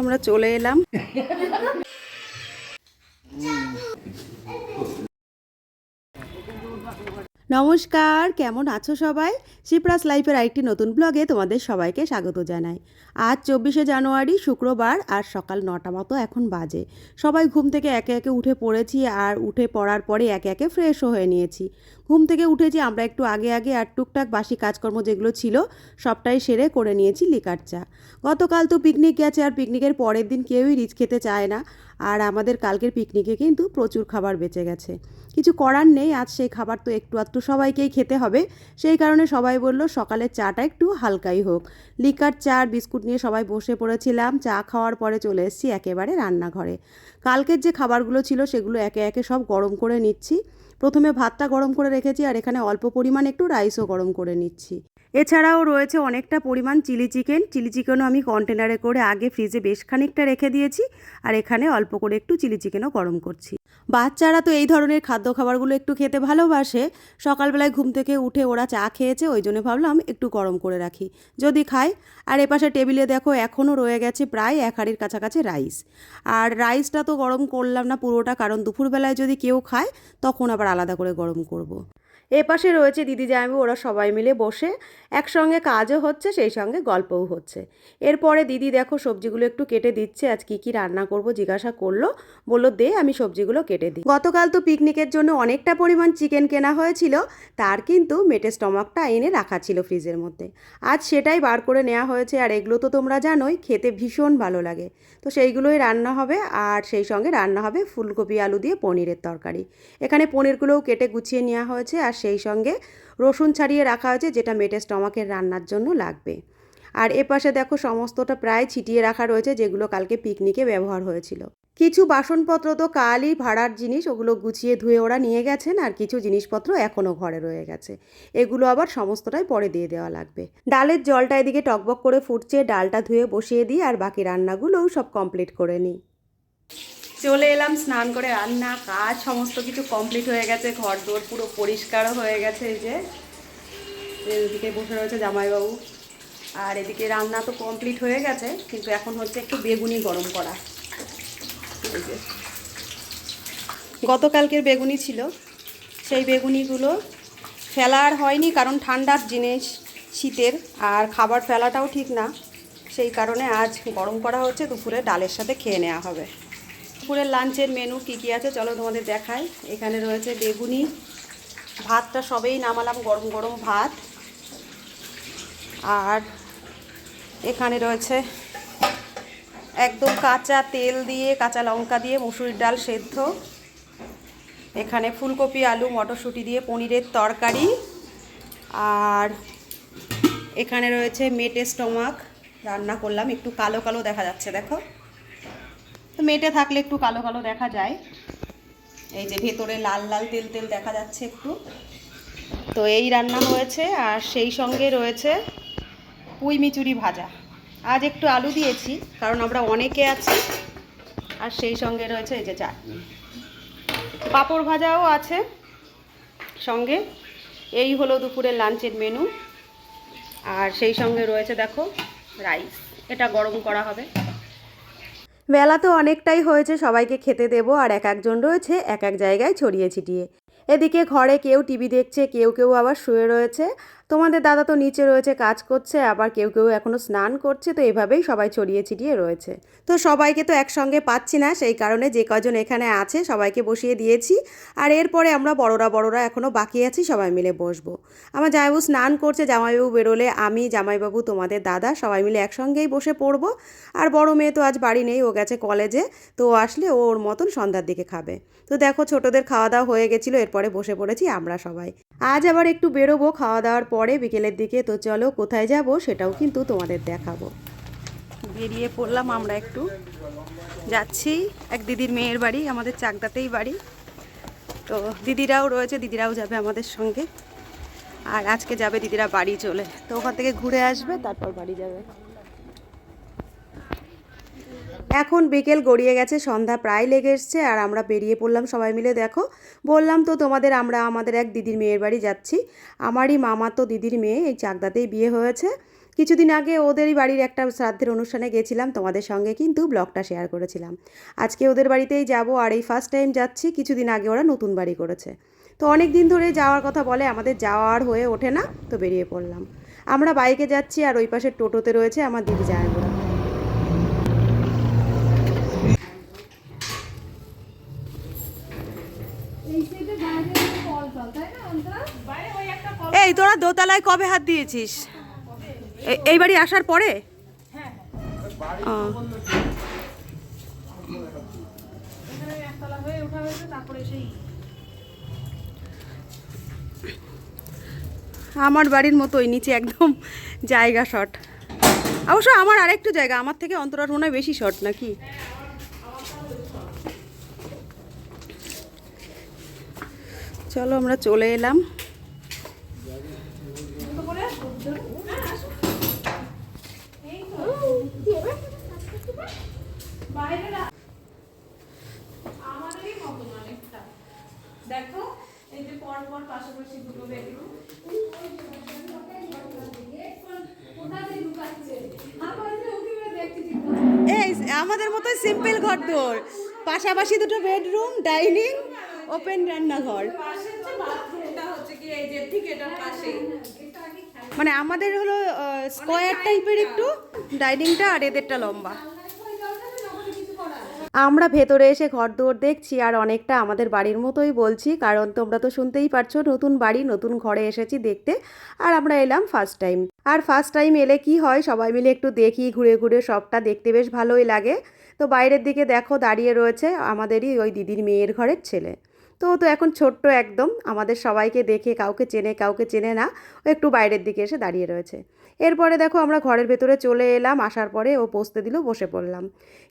আমরা চলে এলাম। নমস্কার, কেমন আছো সবাই? শিপ্রাস লাইফের আরেকটি নতুন ব্লগে তোমাদের সবাইকে স্বাগত জানাই। আজ চব্বিশে জানুয়ারি, শুক্রবার আর সকাল নটা মতো এখন বাজে। সবাই ঘুম থেকে একে একে উঠে পড়েছি আর উঠে পড়ার পরে একে একে ফ্রেশও হয়ে নিয়েছি। ঘুম থেকে উঠেছি আমরা একটু আগে আগে আর টুকটাক বাসি কাজকর্ম যেগুলো ছিল সবটাই সেরে করে নিয়েছি লিকার চা। গতকাল তো পিকনিক গেছে আর পিকনিকের পরের দিন কেউই রিচ খেতে চায় না। আর আমাদের কালকের পিকনিকে কিন্তু প্রচুর খাবার বেঁচে গেছে। কিছু করার নেই, আজ সেই খাবার তো একটু আধটু সবাইকেই খেতে হবে। সেই কারণে সবাই বলল সকালের চাটা একটু হালকাই হোক। লিকার চা আর বিস্কুট নিয়ে সবাই বসে পড়েছিলাম। চা খাওয়ার পরে চলে এসেছি একেবারে রান্নাঘরে। কালকের যে খাবারগুলো ছিল সেগুলো একে একে সব গরম করে নিচ্ছি। প্রথমে ভাতটা গরম করে রেখেছি আর এখানে অল্প পরিমাণ একটু রাইসও গরম করে নিচ্ছি। এছাড়াও রয়েছে অনেকটা পরিমাণ চিলি চিকেন। চিলি চিকেনও আমি কন্টেনারে করে আগে ফ্রিজে বেশ খানিকটা রেখে দিয়েছি আর এখানে অল্প করে একটু চিলি চিকেনও গরম করছি। বাচ্চারা তো এই ধরনের খাদ্য খাবারগুলো একটু খেতে ভালোবাসে। সকালবেলায় ঘুম থেকে উঠে ওরা চা খেয়েছে, ওই জন্য ভাবলাম একটু গরম করে রাখি। যদি খায় আর এপাশে টেবিলে দেখো এখনও রয়ে গেছে প্রায় এক হাড়ির কাছাকাছি রাইস। আর রাইসটা তো গরম করলাম না পুরোটা, কারণ দুপুরবেলায় যদি কেউ খায়, তখন আবার আলাদা করে গরম করব। এ পাশে রয়েছে দিদি জামাইবু, ওরা সবাই মিলে বসে একসঙ্গে কাজও হচ্ছে, সেই সঙ্গে গল্পও হচ্ছে। এরপরে দিদি দেখো সবজিগুলো একটু কেটে দিচ্ছে, আজ কি কি রান্না করব জিজ্ঞাসা করল, বলল, দে, আমি সবজিগুলো কেটে দিই। গতকাল তো পিকনিকের জন্য অনেকটা পরিমাণ চিকেন কেনা হয়েছিল, তার কিন্তু মেটে স্টমাকটা এনে রাখা ছিল ফ্রিজের মধ্যে। আজ সেটাই বার করে নেওয়া হয়েছে, আর এগুলো তো তোমরা জানোই, খেতে ভীষণ ভালো লাগে। তো সেইগুলোই রান্না হবে, আর সেই সঙ্গে রান্না হবে ফুলকপি, আলু দিয়ে পনিরের তরকারি। এখানে পনিরগুলোও কেটে গুছিয়ে নেওয়া হয়েছে, আর সেই সঙ্গে রসুন ছাড়িয়ে রাখা হয়েছে, যেটা মেটে স্টমাকের রান্নার জন্য লাগবে। আর এ পাশে দেখো সমস্তটা প্রায় ছিটিয়ে রাখা রয়েছে, যেগুলো কালকে পিকনিকে ব্যবহার হয়েছিল। কিছু বাসনপত্র তো কালই ভাড়ার জিনিস, ওগুলো গুছিয়ে ধুয়ে ওরা নিয়ে গেছেন, আর কিছু জিনিসপত্র এখনও ঘরে রয়ে গেছে। এগুলো আবার সমস্তটাই পরে দিয়ে দেওয়া লাগবে। ডালের জলটা এদিকে টকবক করে ফুটছে, ডালটা ধুয়ে বসিয়ে দিই, আর বাকি রান্নাগুলোও সব কমপ্লিট করে নিই। চলে এলাম, স্নান করে রান্না, কাজ সমস্ত কিছু কমপ্লিট হয়ে গেছে ঘর দোর পুরো পরিষ্কারও হয়ে গেছে এই যে। এদিকে বসে রয়েছে জামাইবাবু। আর এদিকে রান্না তো কমপ্লিট হয়ে গেছে, কিন্তু এখন হচ্ছে একটু বেগুনি গরম করা। গতকালকের বেগুনি ছিল, সেই বেগুনিগুলো ফেলা আর হয়নি কারণ ঠান্ডার জিনিস শীতের, আর খাবার ফেলাটাও ঠিক না। সেই কারণে আজ গরম করা হচ্ছে, দুপুরে ডালের সাথে খেয়ে নেওয়া হবে। দুপুরের লাঞ্চের মেনু কী কী আছে? চলো তোমাদের দেখাই। এখানে রয়েছে বেগুনি, ভাতটা সবেই নামালাম গরম গরম ভাত। আর এখানে রয়েছে একদম কাঁচা তেল দিয়ে, কাঁচা লঙ্কা দিয়ে মুসুরির ডাল সেদ্ধ। এখানে ফুলকপি, আলু, মটরশুঁটি দিয়ে পনিরের তরকারি। আর এখানে রয়েছে মেটে স্টমাক। রান্না করলাম, একটু কালো কালো দেখা যাচ্ছে, দেখো। তো মেটে থাকলে একটু কালো কালো দেখা যায়। এই যে ভেতরে লাল লাল তেল তেল দেখা যাচ্ছে একটু। তো এই রান্না হয়েছে আর সেই সঙ্গে রয়েছে পুঁই মিচুরি ভাজা। আজ একটু আলু দিয়েছি, কারণ আমরা অনেকে আছি। আর সেই সঙ্গে রয়েছে এই যে চাটনি পাঁপড় ভাজাও আছে সঙ্গে। এই হলো দুপুরের লাঞ্চের মেনু আর সেই সঙ্গে রয়েছে দেখো রাইস এটা গরম করা হবে। বেলা তো অনেকটাই হয়েছে, সবাইকে খেতে দেবো আর এক একজন রয়েছে এক এক জায়গায় ছড়িয়ে ছিটিয়ে। এদিকে ঘরে কেউ টিভি দেখছে, কেউ কেউ আবার শুয়ে রয়েছে। তোমাদের দাদা তো নিচে রয়েছে, কাজ করছে, আবার কেউ কেউ এখনও স্নান করছে, তো এভাবেই সবাই ছড়িয়ে ছিটিয়ে রয়েছে। তো সবাইকে তো একসঙ্গে পাচ্ছি না, সেই কারণে যে কজন এখানে আছে সবাইকে বসিয়ে দিয়েছি। আর এরপরে আমরা বড়রা বড়রা এখনও বাকি আছি, সবাই মিলে বসবো। আমার জামাইবাবু স্নান করছে, জামাইবাবু বেরোলে আমি, জামাইবাবু, তোমাদের দাদা, সবাই মিলে একসঙ্গেই বসে পড়ব। আর বড় মেয়ে তো আজ বাড়ি নেই, ও গেছে কলেজে, তো আসলে ও ওর মতন সন্ধ্যার দিকে খাবে। তো দেখো ছোটদের খাওয়া দাওয়া হয়ে গেছিল, এরপরে বসে পড়েছি আমরা সবাই। আজ আবার একটু বেরোবো খাওয়া দাওয়ার পরে বিকেলের দিকে। তো চলো কোথায় যাব সেটাও কিন্তু তোমাদের দেখাবো। বেরিয়ে পড়লাম আমরা একটু। যাচ্ছি এক দিদির মেয়ের বাড়ি, আমাদের চাকদাতেই বাড়ি। তো দিদিরাও রয়েছে, দিদিরাও যাবে আমাদের সঙ্গে। আর আজকে যাবে দিদিরা বাড়ি চলে। তো ওখান থেকে ঘুরে আসবে, তারপর বাড়ি যাবে। এখন বিকেল গড়িয়ে গেছে, সন্ধ্যা প্রায় লেগে এসছে আর আমরা বেরিয়ে পড়লাম সবাই মিলে, দেখো। বললাম তো তোমাদের আমরা, আমাদের এক দিদির মেয়ের বাড়ি যাচ্ছি। আমারই মামা তো দিদির মেয়ে, এই চাকদাতেই বিয়ে হয়েছে। কিছুদিন আগে ওদেরই বাড়ির একটা শ্রাদ্ধের অনুষ্ঠানে গেছিলাম, তোমাদের সঙ্গে কিন্তু ব্লগটা শেয়ার করেছিলাম। আজকে ওদের বাড়িতেই যাব আর এই ফার্স্ট টাইম যাচ্ছি, কিছুদিন আগে ওরা নতুন বাড়ি করেছে। তো অনেক দিন ধরে যাওয়ার কথা বলে, আমাদের যাওয়ার হয়ে ওঠে না, তো বেরিয়ে পড়লাম। আমরা বাইকে যাচ্ছি আর ওই পাশে টোটোতে রয়েছে আমার দিদি জায়গুলো এই, তোরা দোতলায় কবে হাত দিয়েছিস? এই বাড়ি আসার পরে? আমার বাড়ির মতোই, নিচে একদম জায়গা শর্ট। অবশ্য আমার আরেকটু জায়গা, আমার থেকে অন্তরার মনে বেশি শর্ট নাকি? চলো আমরা চলে এলাম বাইরে রা- আমাদেরই মতন অনেকটা দেখো এই যে পর পর পাশাপাশি দুটো বেডরুম কোথায় লুকাচ্ছে আমার যে ওকে দেখতে এই আমাদের মতো সিম্পল ঘর তোর। পাশাপাশি দুটো বেডরুম ডাইনিং ওপেন রান্নাঘর। মানে আমাদের হলো স্কোয়ার টাইপের একটু ডাইনিংটা আর এদেরটা লম্বা। আমরা ভেতরে এসে ঘর দুয়ার দেখছি আর অনেকটা আমাদের বাড়ির মতোই বলছি, কারণ তোমরা তো শুনতেই পারছ, নতুন বাড়ি, নতুন ঘরে এসেছি দেখতে। আর আমরা এলাম ফার্স্ট টাইম আর ফার্স্ট টাইম এলে কি হয়? সবাই মিলে একটু দেখি, ঘুরে ঘুরে সবটা দেখতে বেশ ভালোই লাগে। তো বাইরের দিকে দেখো, দাঁড়িয়ে রয়েছে আমাদেরই ওই দিদির মেয়ের ঘরের ছেলে। তো তো এখন ছোট্ট একদম, আমাদের সবাইকে দেখে, কাউকে চেনে কাউকে চেনে না একটু বাইরের দিকে এসে দাঁড়িয়ে রয়েছে। এরপরে দেখো আমরা ঘরের ভেতরে চলে এলাম, আসার পরে ও বসতে দিল, বসে পড়লাম।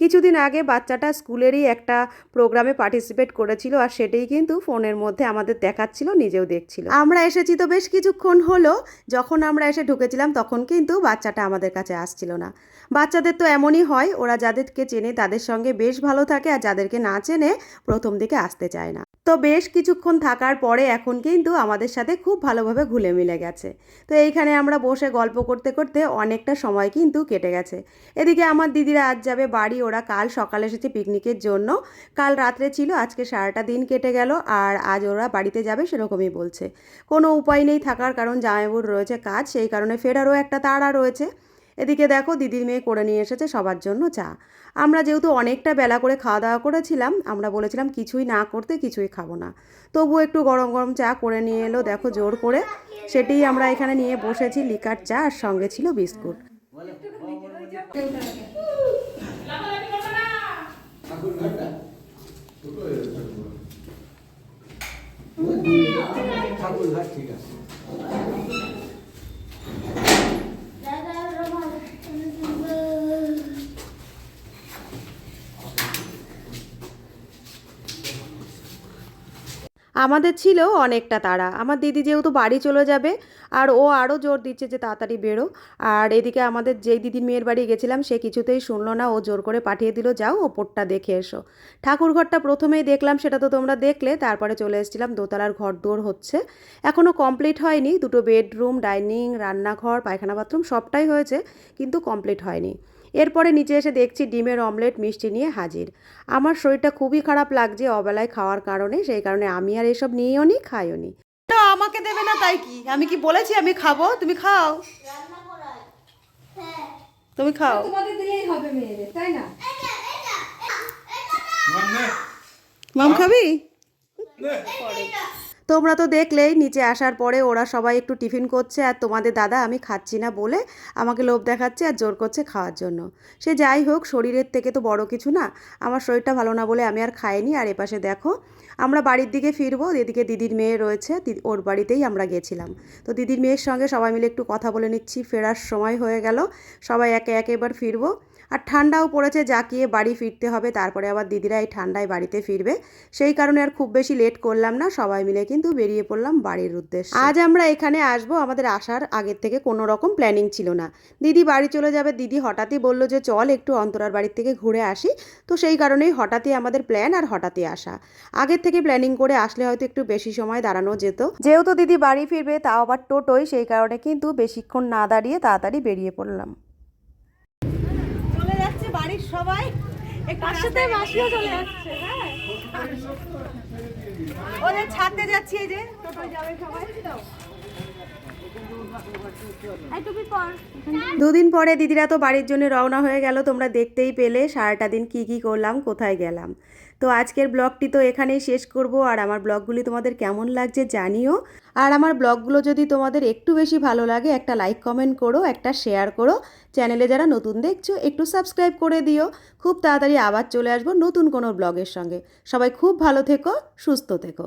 কিছুদিন আগে বাচ্চাটা স্কুলেরই একটা প্রোগ্রামে পার্টিসিপেট করেছিল আর সেটাই কিন্তু ফোনের মধ্যে আমাদের দেখাচ্ছিল, নিজেও দেখছিল। আমরা এসেছি তো বেশ কিছুক্ষণ হলো, যখন আমরা এসে ঢুকেছিলাম তখন কিন্তু বাচ্চাটা আমাদের কাছে আসছিল না। বাচ্চাদের তো এমনই হয়, ওরা যাদেরকে চেনে তাদের সঙ্গে বেশ ভালো থাকে আর যাদেরকে না চেনে প্রথম দিকে আসতে চায় না। তো বেশ কিছুক্ষণ থাকার পরে এখন কিন্তু আমাদের সাথে খুব ভালোভাবে ঘুলে মিলে গেছে। তো এইখানে আমরা বসে গল্প করতে করতে অনেকটা সময় কিন্তু কেটে গেছে। এদিকে আমার দিদিরা আজ যাবে বাড়ি, ওরা কাল সকালে এসেছে পিকনিকের জন্য। কাল রাত্রে ছিল, আজকে সারাটা দিন কেটে গেল, আর আজ ওরা বাড়িতে যাবে সেরকমই বলছে। কোনো উপায় নেই থাকার, কারণ জামাইবুর রয়েছে কাজ, সেই কারণে ফেরারও একটা তাড়া রয়েছে। এদিকে দেখো দিদির মেয়ে করে নিয়ে এসেছে সবার জন্য চা। আমরা যেহেতু অনেকটা বেলা করে খাওয়া দাওয়া করেছিলাম, আমরা বলেছিলাম কিছুই না করতে কিছুই খাব না। তবু একটু গরম গরম চা করে নিয়ে এলো, দেখো জোর করে। সেটাই আমরা এখানে নিয়ে বসেছি লিকার চা আর সঙ্গে ছিল বিস্কুট। ঠাকুরঘাট ঠিক আছে। আমাদের ছিল অনেকটা তাড়া। আমার দিদি যেহেতু বাড়ি চলে যাবে, আর ও আরও জোর দিচ্ছে যে তাড়াতাড়ি বেরো। আর এদিকে আমাদের যেই দিদির মেয়ের বাড়ি গেছিলাম, সে কিছুতেই শুনলো না। ও জোর করে পাঠিয়ে দিল, যাও ওপরটা দেখে এসো। ঠাকুর ঘরটা প্রথমেই দেখলাম, সেটা তো তোমরা দেখলে, তারপরে চলে এসেছিলাম, দোতলার ঘর দৌড় হচ্ছে। এখনও কমপ্লিট হয়নি, দুটো বেডরুম, ডাইনিং, রান্নাঘর, পায়খানা বাথরুম সবটাই হয়েছে, কিন্তু কমপ্লিট হয়নি। এরপরে নিচে এসে দেখছি ডিমের অমলেট মিষ্টি নিয়ে হাজির আমার শরীরটা খুবই খারাপ লাগছে অবেলায় খাওয়ার কারণে সেই কারণে আমি আর এসব নিয়েও নি খাইও নি আমাকে দেবে না তাই কি আমি কি বলেছি আমি খাব তুমি খাও তুমি খাও তোমাদের দিলেই হবে মেয়েদের তাই না মাম খাবি তোমরা তো দেখলেই নিচে আসার পরে ওরা সবাই একটু টিফিন করছে আর তোমাদের দাদা, আমি খাচ্ছি না বলে আমাকে লোভ দেখাচ্ছে আর জোর করছে খাওয়ার জন্য। সে যাই হোক, শরীরের থেকে তো বড় কিছু না, আমার শরীরটা ভালো না বলে আমি আর খাইনি। আর এপাশে দেখো, আমরা বাড়ির দিকে ফিরবো, এদিকে দিদির মেয়ে রয়েছে ওর বাড়িতেই আমরা গেছিলাম। তো দিদির মেয়ের সঙ্গে সবাই মিলে একটু কথা বলে নিচ্ছি, ফেরার সময় হয়ে গেল, সবাই একে একে এবার ফিরবো। আর ঠান্ডাও পড়েছে জাকিয়ে বাড়ি ফিরতে হবে। তারপরে আবার দিদিরা এই ঠান্ডায় বাড়িতে ফিরবে। সেই কারণে আর খুব বেশি লেট করলাম না, সবাই মিলে কিন্তু বেরিয়ে পড়লাম বাড়ির উদ্দেশ্যে। আজ আমরা এখানে আসব, আমাদের আসার আগের থেকে কোনো রকম প্ল্যানিং ছিল না। দিদি বাড়ি চলে যাবে, দিদি হঠাৎই বলল যে, চল একটু অন্তরার বাড়ির থেকে ঘুরে আসি। তো সেই কারণেই হঠাৎই আমাদের প্ল্যান আর হঠাৎই আসা। আগের থেকে প্ল্যানিং করে আসলে হয়তো একটু বেশি সময় দাঁড়ানো যেত। যেহেতু দিদি বাড়ি ফিরবে, তাও আবার টোটোই সেই কারণে কিন্তু বেশিক্ষণ না দাঁড়িয়ে তাড়াতাড়ি বেরিয়ে পড়লাম। বাড়ির সবাই মাসিও চলে আসছে হ্যাঁ। ওদের ছাড়তে যাচ্ছি এই যে। টোটো যাবে সবাই। দুদিন পরে দিদিরা তো বাড়ির জন্য রওনা হয়ে গেল, তোমরা দেখতেই পেলে সারাটা দিন কি কি করলাম, কোথায় গেলাম। তো আজকের ব্লগটি তো এখানেই শেষ করব, আর আমার ব্লগগুলি তোমাদের কেমন লাগছে জানিও। আর আমার ব্লগগুলো যদি তোমাদের একটু বেশি ভালো লাগে, একটা লাইক কমেন্ট করো, একটা শেয়ার করো। চ্যানেলে যারা নতুন দেখছ, একটু সাবস্ক্রাইব করে দিও। খুব তাড়াতাড়ি আবার চলে আসব নতুন কোনো ব্লগের সঙ্গে। সবাই খুব ভালো থেকো, সুস্থ থেকো।